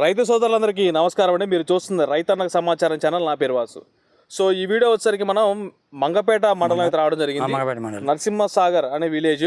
రైతు సోదరులందరికీ నమస్కారం అండి. మీరు చూస్తుంది రైతన్నకు సమాచారం ఛానల్ నా పేరు వాసు. సో ఈ వీడియో వచ్చేసరికి మనం మంగపేట మండలం అయితే రావడం జరిగింది. నరసింహ సాగర్ అనే విలేజ్.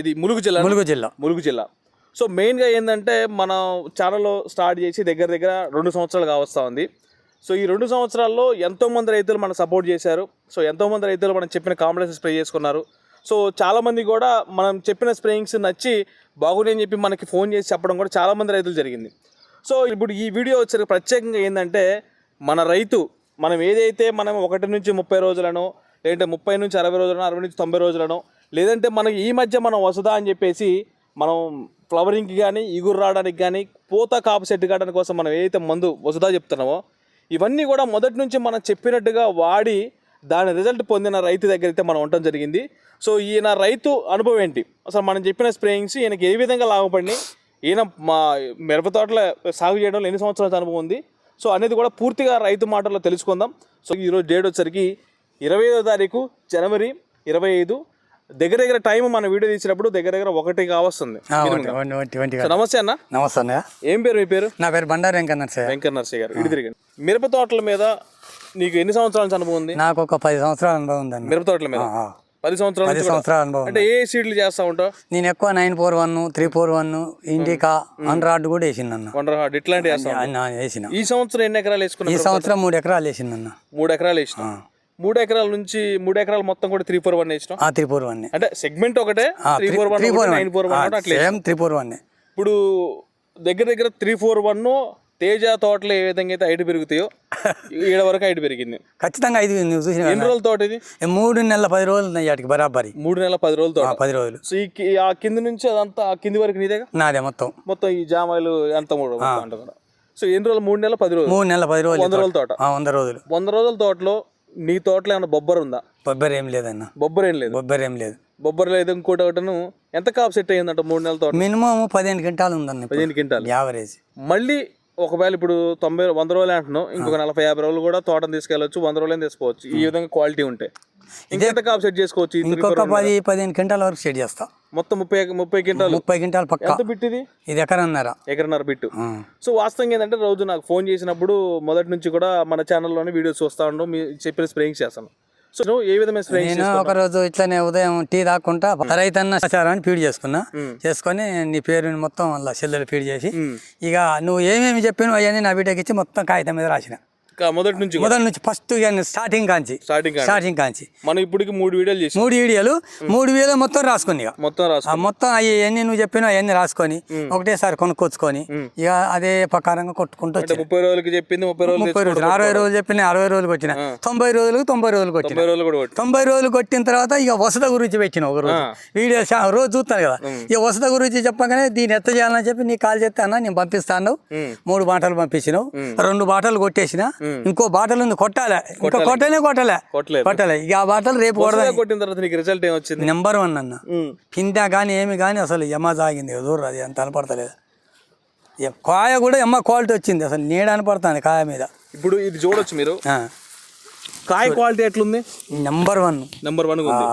ఇది ములుగు జిల్లా ములుగు జిల్లా. ములుగు జిల్లా. సో మెయిన్గా ఏంటంటే మనం ఛానల్ స్టార్ట్ చేసి దగ్గర దగ్గర రెండు సంవత్సరాలు కావస్తా ఉంది. సో ఈ రెండు సంవత్సరాల్లో ఎంతోమంది రైతులు మనకు సపోర్ట్ చేశారు. సో ఎంతోమంది రైతులు మనం చెప్పిన కాంబినేషన్ స్ప్రే చేసుకున్నారు. సో చాలామంది కూడా మనం చెప్పిన స్ప్రేయింగ్స్ నచ్చి అని చెప్పి మనకి ఫోన్ చేసి చెప్పడం కూడా చాలామంది రైతులు జరిగింది. సో ఇప్పుడు ఈ వీడియో వచ్చిన ప్రత్యేకంగా ఏంటంటే మన రైతు మనం ఏదైతే మనం ఒకటి నుంచి ముప్పై రోజులను లేదంటే ముప్పై నుంచి అరవై రోజులను అరవై నుంచి తొంభై రోజులను లేదంటే మనకి ఈ మధ్య మనం వసదా అని చెప్పేసి మనం ఫ్లవరింగ్కి కానీ ఇగురు రావడానికి కానీ పూత కాపు సెట్ కావడానికి కోసం మనం ఏదైతే మందు వసదా చెప్తున్నామో ఇవన్నీ కూడా మొదటి నుంచి మనం చెప్పినట్టుగా వాడి దాని రిజల్ట్ పొందిన రైతు దగ్గర అయితే మనం ఉండటం జరిగింది. సో ఈయన రైతు అనుభవం ఏంటి? అసలు మనం చెప్పిన స్ప్రేయింగ్స్ ఈయనకి ఏ విధంగా లాభపడినాయి? ఈయన మా మిరప తోటల సాగు చేయడంలో ఎన్ని సంవత్సరాల అనుభవం ఉంది? సో అనేది కూడా పూర్తిగా రైతు మాటల్లో తెలుసుకుందాం. సో ఈరోజు డేట్ వచ్చరికి ఇరవై ఐదో తారీఖు జనవరి ఇరవై ఐదు. దగ్గర దగ్గర టైం మన వీడియో తీసినప్పుడు దగ్గర దగ్గర ఒకటి కావస్తుంది. సో. నమస్తే అన్న. నమస్తే అన్నయ్య. ఏం పేరు మీ పేరు? నా పేరు బండారు వెంకన్న సార్. వెంకట నర్సయ్య గారు. ఇటు తిరిగండి. మిరప తోటల మీద నీకు ఎన్ని సంవత్సరాల అనుభవం ఉంది? నాకు ఒక పది సంవత్సరాల అనుభవం ఉందన్న మిరప తోటల మీద? పది సంవత్సరాల పది. సంవత్సరాల అనుభవం అంటే ఏ సీడ్లు చేస్తా ఉంటావు? నేను ఎక్కువ nine four one three four one Indica అన్రాడ్ కూడా వేసిందన్న వేస్తా ఉంటావు. అన్న వేసిన. ఈ సంవత్సరం ఎన్ని ఎకరాలు ఈ వేసుకున్నావు సంవత్సరం మూడు ఎకరాలు వేసిందన్న మూడు ఎకరాలు వేసిన? మూడు ఎకరాల నుంచి మూడు ఎకరాలు మొత్తం కూడా త్రీ ఫోర్ వన్ వేసినాం ఆ త్రీ ఫోర్ వన్ అంటే సెగ్మెంట్ ఒకటే three four one three four nine four one అట్లా త్రీ ఫోర్ వన్ ఇప్పుడు దగ్గర దగ్గర త్రీ ఫోర్ వన్ తేజ తోటలో ఏ విధంగా అయితే హైట్ పెరుగుతాయో ఈడ వరకు హైట్ పెరిగింది. ఖచ్చితంగా ఇది నువ్వు చూసిన ఎన్ని రోజుల తోట ఇది? మూడు నెలల పది రోజులు ఉన్నాయి వాటికి బరాబరి. మూడు నెలల పది రోజుల తోట. పది రోజులు. సో ఈ ఆ కింది నుంచి అదంతా ఆ కింది వరకు నీదేగా? నాదే మొత్తం. మొత్తం ఈ జామాయిలు ఎంత మూడు సో ఎన్ని రోజులు? మూడు నెలల పది రోజులు. మూడు నెలల పది రోజులు వంద రోజుల తోట. వంద రోజులు. వంద రోజుల తోటలో నీ తోటలో ఏమైనా బొబ్బర్ ఉందా? బొబ్బరి ఏం లేదన్న. బొబ్బర్ ఏం లేదు. బొబ్బరి ఏం లేదు. బొబ్బర్ లేదు ఇంకోటి ఒకటను ఎంత కాపు సెట్ అయ్యిందంట మూడు నెలల తోట? మినిమం పదిహేను క్వింటాలు ఉందన్న. పదిహేను క్వింటాలు. యావరేజ్. మళ్ళీ ఒకవేళ ఇప్పుడు తొంభై వంద రోజులు అంటున్నావు ఇంకొక నలభై యాభై రోజులు కూడా తోటను తీసుకెళ్ళచ్చు వంద రోజులు తీసుకోవచ్చు. ఈ విధంగా క్వాలిటీ ఉంటే. ఇంకెంత కాపు సెట్ చేసుకోవచ్చు ఇంకొక పది పదిహేను క్వింటాల వరకు సెట్ చేస్తా. మొత్తం ముప్పై ముప్పై క్వింటాలు? ముప్పై క్వింటాలు పక్క. ఎంత బిట్ ఇది? ఇది ఎకరన్నారా. ఎకరన్నర బిట్టు. సో వాస్తవంగా ఏంటంటే రోజు నాకు ఫోన్ చేసినప్పుడు మొదటి నుంచి కూడా మన ఛానల్లోనే వీడియోస్ చూస్తా ఉండడం మీ చెప్పిన స్ప్రేయింగ్ చేస్తాను. సో నువ్వు ఏ విధమైన స్ప్రేయింగ్ నేను ఒక రోజు ఇట్లనే ఉదయం టీ తాక్కుంటా రైతన్న సచారాన్ని ఫీడ్ చేసుకున్నా. చేసుకొని నీ పేరుని మొత్తం అలా సెల్లులు ఫీడ్ చేసి ఇక నువ్వు ఏమేమి చెప్పినావు అవన్నీ నా బిడ్డకి ఇచ్చి మొత్తం కాగితం మీద రాసిన. మొదటి నుంచి మొదటి నుంచి ఫస్ట్ స్టార్టింగ్ కాంచి. స్టార్టింగ్ స్టార్టింగ్ కాంచి. మనం ఇప్పటికి మూడు వీడియోలు చేసి. మూడు వీడియోలు. మూడు వీడియోలు మొత్తం రాసుకుని ఇక. మొత్తం రాసు ఆ మొత్తం అవి ఎన్ని నువ్వు చెప్పినా అవన్నీ రాసుకొని ఒకటేసారి కొనుక్కొచ్చుకొని ఇక అదే ప్రకారంగా కొట్టుకుంటూ వచ్చి. ముప్పై రోజులకి చెప్పింది ముప్పై రోజులు ముప్పై రోజులు. అరవై రోజులు చెప్పిన అరవై రోజులకు వచ్చిన తొంభై రోజులకు తొంభై రోజులు కూడా కొట్టి తొంభై రోజులు కొట్టిన తర్వాత ఇక వసత గురించి పెట్టిన ఒక రోజు. వీడియో రోజు చూస్తాను కదా. ఇక వసత గురించి చెప్పగానే దీన్ని ఎత్త చేయాలని చెప్పి నీ కాల్ చేస్తే అన్న నేను పంపిస్తాను మూడు బాటలు పంపించినావు. రెండు బాటలు కొట్టేసిన. ఇంకో బాటలు ఉంది కొట్టాలి. ఇంకో కొట్టలే. కొట్టలే. కొట్టలే. ఇక ఆ బాటలు రేపు కొట్టిన తర్వాత నీకు రిజల్ట్ ఏం వచ్చింది నెంబర్ వన్ అన్న. కింద కానీ ఏమి కానీ అసలు ఎమ్మ సాగింది. దూరం అది అంత అనపడతలేదు. కాయ కూడా ఎమ్మ క్వాలిటీ వచ్చింది. అసలు నీడ అనపడుతుంది కాయ మీద. ఇప్పుడు ఇది చూడొచ్చు మీరు. కాయ క్వాలిటీ ఎట్లుంది? నెంబర్ వన్ నెంబర్ వన్ ఉంది.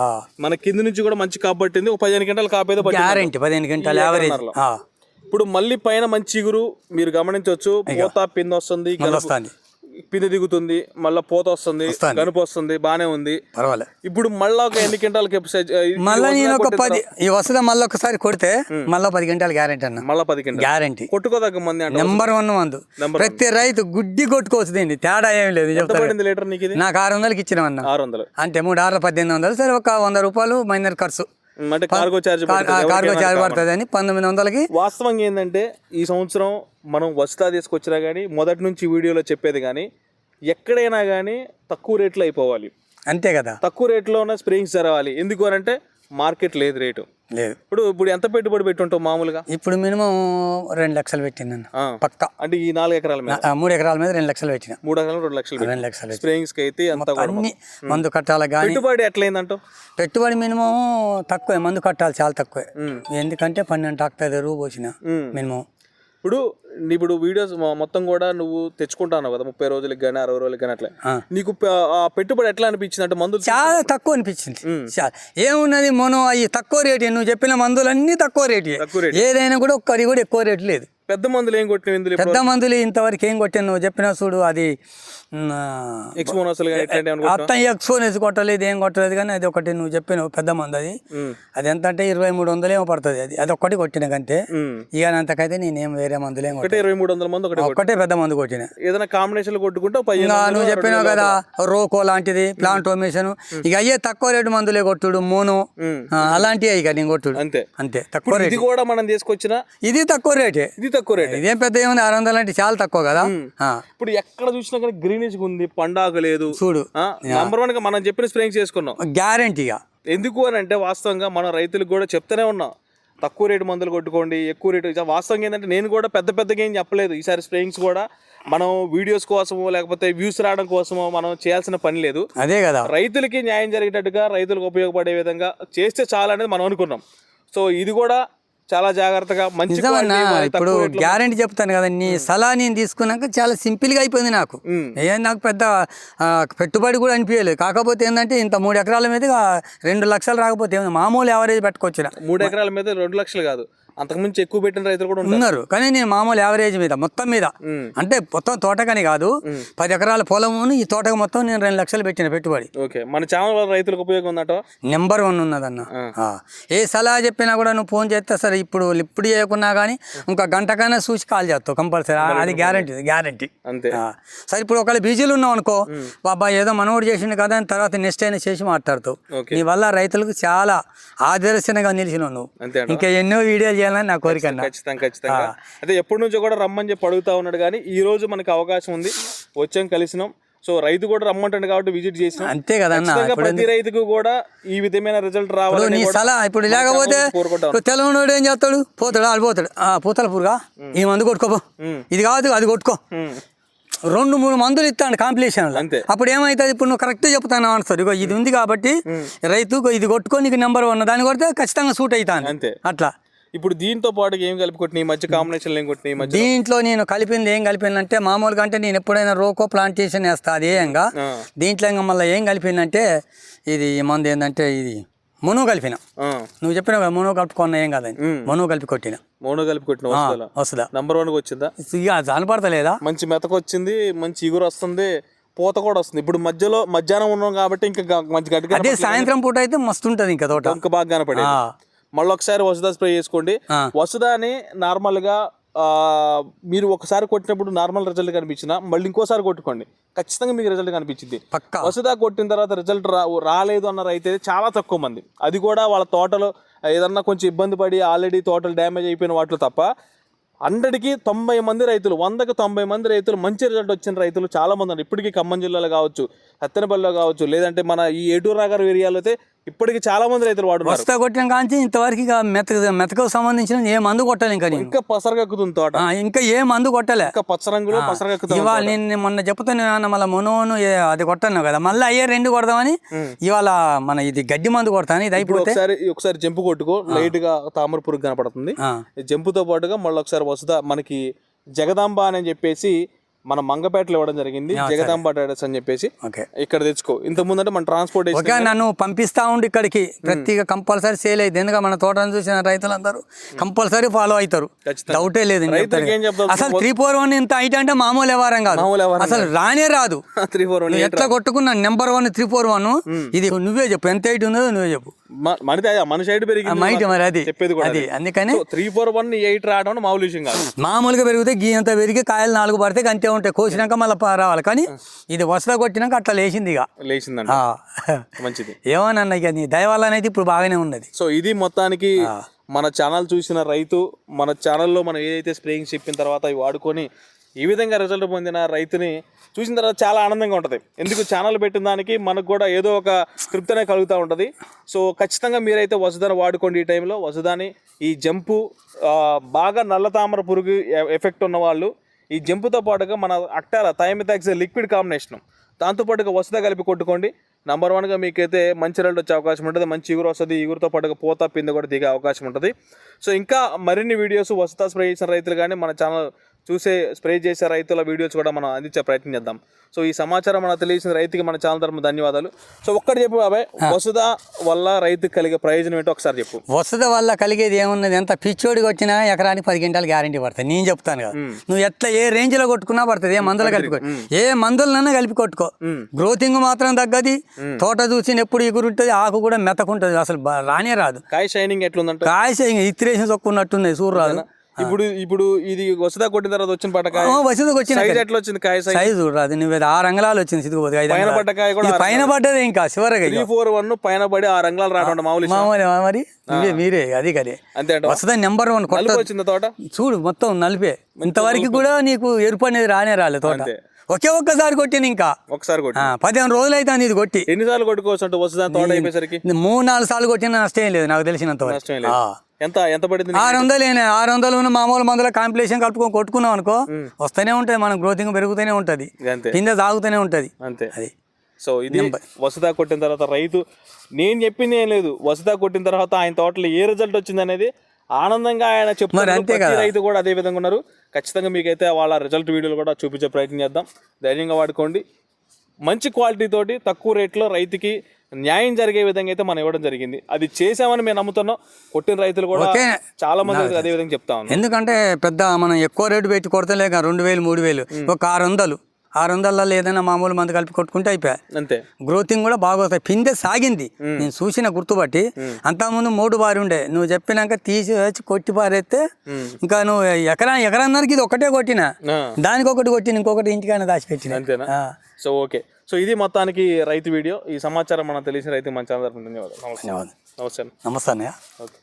మన కింద నుంచి కూడా మంచి కాపు పట్టింది. ఒక పదిహేను గంటలు కాపు అయితే పట్టింది గ్యారంటీ పదిహేను గంటలు యావరేజ్ ఇప్పుడు మళ్ళీ పైన మంచి చిగురు మీరు గమనించవచ్చు. పూత పిండి వస్తుంది. పిండి దిగుతుంది మళ్ళీ పూత వస్తుంది వస్తుంది. గనుపు వస్తుంది బానే ఉంది. పర్వాలే. ఇప్పుడు మళ్ళా ఒక ఎన్ని క్వింటాలకి మళ్ళీ నేను ఒక పది ఈ వసద మళ్ళీ ఒకసారి కొడితే మళ్ళీ పది గంటలు గ్యారంటీ అన్న. మళ్ళా పది క్వింటాల్. గ్యారంటీ కొట్టుకోదగ్గ మంది అంటే నెంబర్ వన్ మందు. Number ప్రతి రైతు గుడ్డి కొట్టుకోవచ్చు దీన్ని. తేడా ఏమి లేదు ఎంత చెప్తాను పడింది లీటర్ నీకు ఇది? నాకు ఆరు వందలకి ఇచ్చినామన్న ఆరు వందలు. అంటే మూడు ఆరుల పద్దెనిమిది వందలు సరే ఒక వంద రూపాయలు మైనర్ ఖర్చు. అంటే కార్గో చార్జ్ కార్గో చార్జ్ పడుతుంది. అని పంతొమ్మిది వందలకి వాస్తవంగా ఏంటంటే ఈ సంవత్సరం మనం వస్తా తీసుకొచ్చినా కానీ మొదటి నుంచి వీడియోలో చెప్పేది కానీ ఎక్కడైనా కానీ తక్కువ రేట్లో అయిపోవాలి. అంతే కదా. తక్కువ రేట్లోనే స్ప్రేయింగ్స్ జరగాలి. ఎందుకు అంటే మార్కెట్ లేదు రేటు. లేదు. ఇప్పుడు ఇప్పుడు ఎంత పెట్టుబడి పెట్టుంటావు మామూలుగా? ఇప్పుడు మినిమం రెండు లక్షలు పెట్టినాను. పక్క. అంటే ఈ నాలుగు ఎకరాల మీద? మూడు ఎకరాల మీద రెండు లక్షలు పెట్టిన. మూడు ఎకరాలు రెండు లక్షలు రెండు లక్షలు. స్ప్రేయింగ్స్కి అయితే కూడా అన్ని మందు కట్టాలి కానీ పెట్టుబడి ఎట్లయిందంటావు? పెట్టుబడి మినిమం తక్కువే మందు కట్టాలి చాలా తక్కువే. ఎందుకంటే పన్నెండు టాక్టర్ ఎరువు పోసిన. మినిమం. ఇప్పుడు ఇప్పుడు వీడియోస్ మొత్తం కూడా నువ్వు తెచ్చుకుంటాను కదా ముప్పై రోజులకి కానీ అరవై రోజులకి కానీ అట్లా. నీకు ఆ పెట్టుబడి ఎట్లా అనిపించింది అంటే మందులు చాలా తక్కువ అనిపించింది చాలా. ఏమున్నది మనం అవి తక్కువ రేటు నువ్వు చెప్పిన మందులన్నీ తక్కువ రేటు తక్కువ రేటు. ఏదైనా కూడా ఒక్కరి కూడా ఎక్కువ రేటు లేదు పెద్ద మందులు ఏం కొట్టిన ఇందులో పెద్ద మందులు ఇంతవరకు ఏం కొట్టాను నువ్వు చెప్పినా చూడు అది కొట్టినావా? అత్తం ఎక్స్పోనేసి కొట్టలేదు ఏం కొట్టలేదు కానీ అది ఒకటి నువ్వు చెప్పినావు పెద్ద మందు అది. అది ఎంత అంటే ఇరవై మూడు వందలు ఏమో పడుతుంది అది. అది ఒక్కటి కొట్టినకంతే ఉమ్. ఇక అంతకైతే నేనేం వేరే మందులు ఏం ఒకటే కొట్టిన ఇరవై మూడు వందల మంది ఒకటి పెద్ద మందు కొట్టిన. ఏదైనా కాంబినేషన్ కొట్టుకుంటే నువ్వు చెప్పినావు కదా రోకో లాంటిది ప్లాంటోమేషన్ ఇక అయ్యే తక్కువ రేటు మందులే కొట్టుడు మోను అలాంటివే ఇక నేను కొట్టుడు. అంతే. అంతే తక్కువ రేటు. కూడా మనం తీసుకొచ్చిన ఇది తక్కువ రేటే. ఇది తక్కువ రేట్ ఇదేం పెద్ద ఏముంది ఆరు వందలు అంటే చాలా తక్కువ కదా? ఇప్పుడు ఎక్కడ చూసినా కానీ గ్రీనిష్ ఉంది పండాకు లేదు. చూడు. నంబర్ వన్గా మనం చెప్పిన స్ప్రేయింగ్ చేసుకున్నాం. గ్యారంటీగా ఎందుకు అని అంటే వాస్తవంగా మనం రైతులకు కూడా చెప్తూనే ఉన్నాం. తక్కువ రేటు మందులు కొట్టుకోండి ఎక్కువ రేటు వాస్తవంగా ఏంటంటే నేను కూడా పెద్ద పెద్దగా ఏం చెప్పలేదు. ఈసారి స్ప్రేయింగ్స్ కూడా మనం వీడియోస్ కోసమో లేకపోతే వ్యూస్ రావడం కోసమో మనం చేయాల్సిన పని లేదు. అదే కదా. రైతులకి న్యాయం జరిగేటట్టుగా రైతులకు ఉపయోగపడే విధంగా చేస్తే చాలా అనేది మనం అనుకున్నాం. సో ఇది కూడా చాలా జాగ్రత్తగా మంచి ఇప్పుడు గ్యారంటీ చెప్తాను కదా నీ సలహా నేను తీసుకున్నాక చాలా సింపుల్గా అయిపోయింది నాకు. ఉమ్. ఏం నాకు పెద్ద పెట్టుబడి కూడా అనిపించలేదు. కాకపోతే ఏంటంటే ఇంత మూడు ఎకరాల మీద రెండు లక్షలు రాకపోతే మామూలు యావరేజ్ పెట్టుకొచ్చిన మూడు ఎకరాల మీద రెండు లక్షలు కాదు. అంతకుమించి ఎక్కువ పెట్టిన రైతులు కూడా ఉన్నారు. కానీ నేను మామూలు యావరేజ్ మీద మొత్తం మీద. అంటే మొత్తం తోటకని కాదు పది ఎకరాల పొలమును ఈ తోటకు మొత్తం నేను రెండు లక్షలు పెట్టిన పెట్టుబడి. ఓకే. మన ఛానల్ వల్ల రైతులకు ఉపయోగం ఉందట? Number one ఉన్నదన్న. ఏ సలహా చెప్పినా కూడా నువ్వు ఫోన్ చేస్తే సరే ఇప్పుడు ఇప్పుడు చేయకున్నా కానీ ఇంకా గంటకైనా చూసి కాల్ చేస్తావు కంపల్సరీ అది గ్యారంటీ గ్యారంటీ అంతే. సరే ఇప్పుడు ఒకవేళ బిజీలు ఉన్నావు అనుకో బాబా ఏదో మనోడు చేసిండు కదా అని తర్వాత నెక్స్ట్ అయినా చేసి మాట్లాడతావు. నీ వల్ల రైతులకు చాలా ఆదర్శనగా నిలిచినావు నువ్వు. ఇంకా ఎన్నో వీడియోలు చేయాలని నా కోరిక ఖచ్చితంగా ఖచ్చితంగా. అయితే ఎప్పటి నుంచో కూడా రమ్మని చెప్పి అడుగుతా ఉన్నాడు కానీ ఈ రోజు మనకి అవకాశం ఉంది. వచ్చాం కలిసినాం. సో రైతు కూడా రమ్మంటాడు కాబట్టి విజిట్ చేసినాం. అంతే కదా ప్రతి రైతుకు కూడా ఈ విధమైన రిజల్ట్ రావాలని నీ సలహా ఇప్పుడు లేకపోతే తెలంగాణ ఏం చేస్తాడు? పోతాడు ఆడిపోతాడు ఆ, పూతల పురుగా? ఈ మందు కొట్టుకోపో. ఇది కాదు అది కొట్టుకో. రెండు మూడు మందులు ఇస్తాడు కాంపిటీషన్ అంతే. అప్పుడు ఏమవుతుంది ఇప్పుడు నువ్వు కరెక్ట్ చెప్తాను ఆన్సర్. ఇగో ఇది ఉంది కాబట్టి రైతు ఇది కొట్టుకో నీకు నెంబర్ వన్ దాన్ని కొడితే ఖచ్చితంగా సూట్ అవుతాను. అంతే. అట్లా. ఇప్పుడు దీంతో పాటు ఏం కలిపి ఈ మధ్య కాంబినేషన్ ఏం కొట్టిన ఈ మధ్య దీంట్లో నేను కలిపింది ఏం కలిపిందంటే మామూలుగా అంటే నేను ఎప్పుడైనా రోకో ప్లాంటేషన్ వేస్తా అది ఏంగా. దీంట్లో ఇంకా మళ్ళీ ఏం కలిపిందంటే ఇది మందు ఏంటంటే ఇది మును కలిపిన. నువ్వు చెప్పిన మును కలుపుకున్న ఏం కాదని. మును కలిపి కొట్టిన. మౌన కలిపి కొట్టిన వస్తుందా నంబర్ వన్ వచ్చిందా? ఇక జానపడతలేదా మంచి మెతక వచ్చింది మంచి ఇగురు వస్తుంది పూత కూడా వస్తుంది. ఇప్పుడు మధ్యలో మధ్యాహ్నం ఉన్నాం కాబట్టి ఇంకా మంచి గట్టిగా అదే సాయంత్రం పూట అయితే మస్తు ఉంటుంది ఇంకా తోట. ఇంకా బాగా కనపడేది. ఆ. మళ్ళీ ఒకసారి వసుదా స్ప్రే చేసుకోండి. ఆ. వసుదాని నార్మల్గా ఆ, మీరు ఒకసారి కొట్టినప్పుడు నార్మల్ రిజల్ట్ కనిపించిన మళ్ళీ ఇంకోసారి కొట్టుకోండి. ఖచ్చితంగా మీకు రిజల్ట్ కనిపించింది. పక్కా. వసుదా కొట్టిన తర్వాత రిజల్ట్ రా రాలేదు అన్న రైతు చాలా తక్కువ మంది. అది కూడా వాళ్ళ తోటలో ఏదన్నా కొంచెం ఇబ్బంది పడి ఆల్రెడీ తోటలు డ్యామేజ్ అయిపోయిన వాటిలో తప్ప హండ్రెడ్కి తొంభై మంది రైతులు వందకి తొంభై మంది రైతులు మంచి రిజల్ట్ వచ్చిన రైతులు చాలా మంది ఉన్నారు. ఇప్పటికీ ఖమ్మం జిల్లాలో కావచ్చు సత్తెనపల్లిలో కావచ్చు లేదంటే మన ఈ ఏటూరు నగర్ ఏరియాలో అయితే ఇప్పటికీ చాలా మంది రైతులు వాడుతున్నారు వస్తా కొట్టిన కాంచి ఇంతవరకు ఇక మెతక మెతకకు సంబంధించిన ఏ మందు కొట్టాలి ఇంకా ఇంకా పసరగక్కుతుంది తోట. ఇంకా ఏ మందు కొట్టలే. ఇంకా పచ్చ రంగులో పసరగక్కుతుంది ఇవాళ నేను మొన్న చెప్తాను మళ్ళీ మునోను అది కొట్టాను కదా మళ్ళీ అయ్యే రెండు కొడదామని ఇవాళ మన ఇది గడ్డి మందు కొడతాను ఇది అయిపోతే ఒకసారి ఒకసారి జంపు కొట్టుకో లైట్గా తామర పురుగు కనపడుతుంది జంపుతో పాటుగా మళ్ళీ ఒకసారి వసుదా మనకి జగదాంబ అని చెప్పేసి మన మంగపేటలో ఇవ్వడం జరిగింది. జగదాంబ ట్రేడర్స్ అని చెప్పేసి ఇక్కడ తెచ్చుకో. ఇంత ముందంటే మన ట్రాన్స్పోర్టేషన్ నన్ను పంపిస్తా ఉండి ఇక్కడికి. ప్రతిగా కంపల్సరీ సేల్ అయింది ఎందుకంటే మన తోటను చూసిన రైతులందరూ కంపల్సరీ ఫాలో అవుతారు. డౌటే లేదు? అసలు త్రీ ఫోర్ వన్ ఇంత హైట్ అంటే మామూలు వ్యవహారం కాదు. అసలు రానే రాదు. త్రీ ఫోర్ నువ్వు ఎట్లా కొట్టుకున్నా number one three four one. ఇది నువ్వే చెప్పు. ఎంత హైట్ ఉందో నువ్వే చెప్పు. మనది మన సైడ్ పెరిగింది మైట్ మరి అది. చెప్పేది కూడా అది. అందుకని త్రీ ఫోర్ వన్ ఎయిట్ రావడం మామూలు విషయం కాదు. మామూలుగా పెరిగితే గీ అంత పెరిగి కాయలు నాలుగు పడితే అంతే ఉంటాయి. కోసినాక మళ్ళీ రావాలి. కానీ ఇది వసద కొట్టినాక అట్లా లేచింది ఇక. లేచిందంట. ఆ. మంచిది. ఏమన్నా ఇక నీ దయ వల్ల అనేది ఇప్పుడు బాగానే ఉన్నది. సో ఇది మొత్తానికి మన ఛానల్ చూసిన రైతు మన ఛానల్లో మనం ఏదైతే స్ప్రేయింగ్ చెప్పిన తర్వాత అవి వాడుకొని ఈ విధంగా రిజల్ట్ పొందిన రైతుని చూసిన తర్వాత చాలా ఆనందంగా ఉంటుంది. ఎందుకు ఛానల్ పెట్టిన దానికి మనకు కూడా ఏదో ఒక తృప్తి అనేది కలుగుతూ ఉంటుంది. సో ఖచ్చితంగా మీరైతే వసుదాన్ని వాడుకోండి ఈ టైంలో వసుదాని ఈ జంపు బాగా నల్ల తామర పురుగు ఎ- ఎఫెక్ట్ ఉన్న వాళ్ళు ఈ జంపుతో పాటుగా మన అక్టారా థైమిథాక్స్ లిక్విడ్ కాంబినేషన్. దాంతోపాటుగా వసుదా కలిపి కొట్టుకోండి. నెంబర్ వన్గా మీకైతే మంచి రిజల్ట్ వచ్చే అవకాశం ఉంటుంది. మంచి ఇగురు వస్తుంది. ఇగురుతో పాటుగా పోత పిండి కూడా దిగే అవకాశం ఉంటుంది. సో ఇంకా మరిన్ని వీడియోస్ వసతా స్ప్రే చేసిన రైతులు కానీ మన ఛానల్ చూసే స్ప్రే చేసే రైతుల వీడియోస్ కూడా మనం అందించే ప్రయత్నం చేద్దాం. సో ఈ సమాచారం మనకు తెలియసిన రైతుకి మన ఛానల్ తరఫున ధన్యవాదాలు. సో ఒక్కటి చెప్పు బాబాయ్ వసుధ వల్ల రైతుకి కలిగే ప్రయోజనం ఏంటో ఒకసారి చెప్పు. వసతి వల్ల కలిగేది ఏమున్నది? ఎంత పిచ్చోడికి వచ్చినా ఎకరానికి పది గంటలు గ్యారంటీ పడుతుంది నేను చెప్తాను కదా. నువ్వు ఎట్లా ఏ రేంజ్లో కొట్టుకున్నా పడుతుంది ఏ మందులు కలిపి ఏ మందులనన్నా కలిపి కొట్టుకో. గ్రోతింగ్ మాత్రం తగ్గది. తోట చూసి ఎప్పుడు ఎగురుంటుంది ఆకు కూడా మెతకుంటుంది. అసలు రానే రాదు. కాయ షైనింగ్ ఎట్లుందంట కాయ ఇత్రేషన్ చొక్కున్నట్టున్నాయి రాదు ఇప్పుడు ఇప్పుడు ఇది వసుధ కొట్టిన తర్వాత వచ్చిన పట్టకాయ వసతికి వచ్చిన సైజ్ ఎట్లా వచ్చింది కాయ సైజ్? రాదు నువ్వు ఆరు అంగళాలు వచ్చింది ఐదు పైన అంగళాలు. పడ్డ కాయ కూడా పైన పడ్డది ఇంకా చివరిగా త్రీ ఫోర్ వన్ పైన పడి ఆ రంగులు రావడం మామూలు. మామూలు మరి నువ్వే మీరే అది కదే. అంతే వసతి నెంబర్ వన్ కొత్త వచ్చింది తోట? చూడు మొత్తం నలిపే. ఇంతవరకు కూడా నీకు ఎరుపు అనేది రానే రాలే తోట. ఒకే ఒక్కసారి కొట్టిన ఇంకా. ఒకసారి కొట్టి పదిహేను రోజులు అయితే ఇది కొట్టి. ఎన్నిసార్లు కొట్టుకోవచ్చు అంటే వసుధ తోట అయిపోయేసరికి? మూడు నాలుగు సార్లు కొట్టిన నష్టం లేదు నాకు తెలిసినంత నష్టం లేదు. ఎంత ఎంత పడింది? ఆరు వందలు ఆరు వందలు ఉన్న మామూలు మందుల కాంపిటీషన్ కలుపుకొని కొట్టుకున్నాం అనుకో వస్తూనే ఉంటుంది మన గ్రోతింగ్ పెరుగుతూనే ఉంటుంది. కింద తాగుతూనే ఉంటుంది. అంతే. అది. సో ఇది వసుధ కొట్టిన తర్వాత రైతు నేను చెప్పింది ఏం లేదు. వసుధ కొట్టిన తర్వాత ఆయన తోటలో ఏ రిజల్ట్ వచ్చింది అనేది ఆనందంగా ఆయన చెప్తున్నారు. రైతు కూడా అదే విధంగా ఉన్నారు. ఖచ్చితంగా మీకైతే వాళ్ళ రిజల్ట్ వీడియోలు కూడా చూపించే ప్రయత్నం చేద్దాం. ధైర్యంగా వాడుకోండి. మంచి క్వాలిటీ తోటి తక్కువ రేట్లో రైతుకి న్యాయం జరిగే విధంగా అయితే మనం ఇవ్వడం జరిగింది. అది చేసామని మేము నమ్ముతున్నాం. కొట్టిన రైతులు కూడా. చాలా మంది అదే విధంగా చెప్తా ఉన్నాం ఎందుకంటే పెద్ద మనం ఎక్కువ రేటు పెట్టి కొడతలేక రెండు వేలు మూడు వేలు ఒక ఆరు వందలు. ఆరు వందలలో ఏదైనా మామూలు మందు కలిపి కొట్టుకుంటే అయిపోయా. అంతే. గ్రోతింగ్ కూడా బాగా వస్తాయి పిందె సాగింది. నేను చూసిన గుర్తుపట్టి అంతకుముందు మూడు బారి ఉండే. నువ్వు చెప్పినాక తీసి వచ్చి కొట్టి పారేస్తే ఇంకా నువ్వు ఎకరా ఎకరన్నరకి ఇది ఒకటే కొట్టిన. దానికి ఒకటి కొట్టిన ఇంకొకటి ఇంటికైనా దాచిపెట్టిన. అంతేనా. So okay. సో ఇది మొత్తానికి రైతు వీడియో. ఈ సమాచారం మనకు తెలిసిన రైతు తరపున ధన్యవాదాలు. నమస్తే. నమస్తే నమస్తే ఓకే.